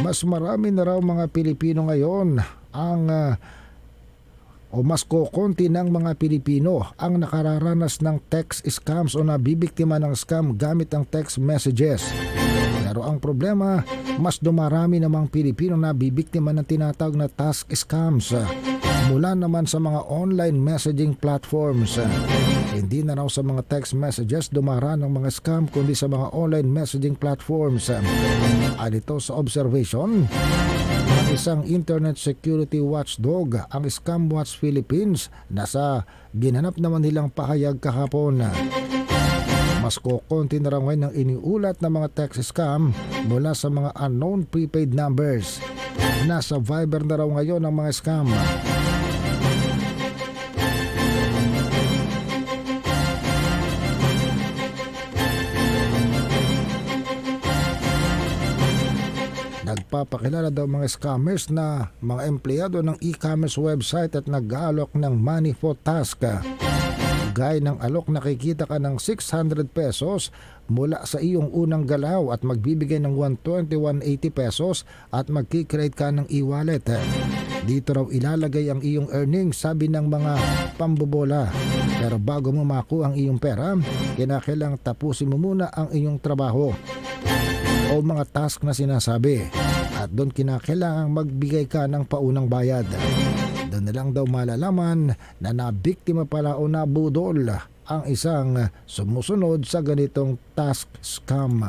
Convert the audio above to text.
Mas marami na raw mga Pilipino ngayon ang ah, o mas kokonti ng mga Pilipino ang nakararanas ng text scams o nabibiktima ng scam gamit ang text messages. Pero ang problema, mas dumarami namang Pilipino na bibiktima ng tinatawag na task scams mula naman sa mga online messaging platforms. Hindi na raw sa mga text messages dumaraan ng mga scam kundi sa mga online messaging platforms. Alito sa observation, ng isang internet security watchdog ang Scam Watch Philippines na sa ginanap naman nilang pahayag kahapon. Mas kokonti na raw ang iniulat na mga text scam mula sa mga unknown prepaid numbers. Nasa Viber na raw ngayon ang mga scam. Nagpapakilala daw mga scammers na mga empleyado ng e-commerce website at nag-aalok ng money for task. Gaya ng alok nakikita ka ng 600 pesos mula sa iyong unang galaw at magbibigay ng 120, 180 pesos at magkikreate ka ng e-wallet. Dito raw ilalagay ang iyong earnings sabi ng mga pambobola. Pero bago mo makuha ang iyong pera, kinakailang tapusin mo muna ang iyong trabaho o mga task na sinasabi at doon kinakailangang magbigay ka ng paunang bayad. Doon na lang daw malalaman na nabiktima pala o nabudol ang isang sumusunod sa ganitong task scam.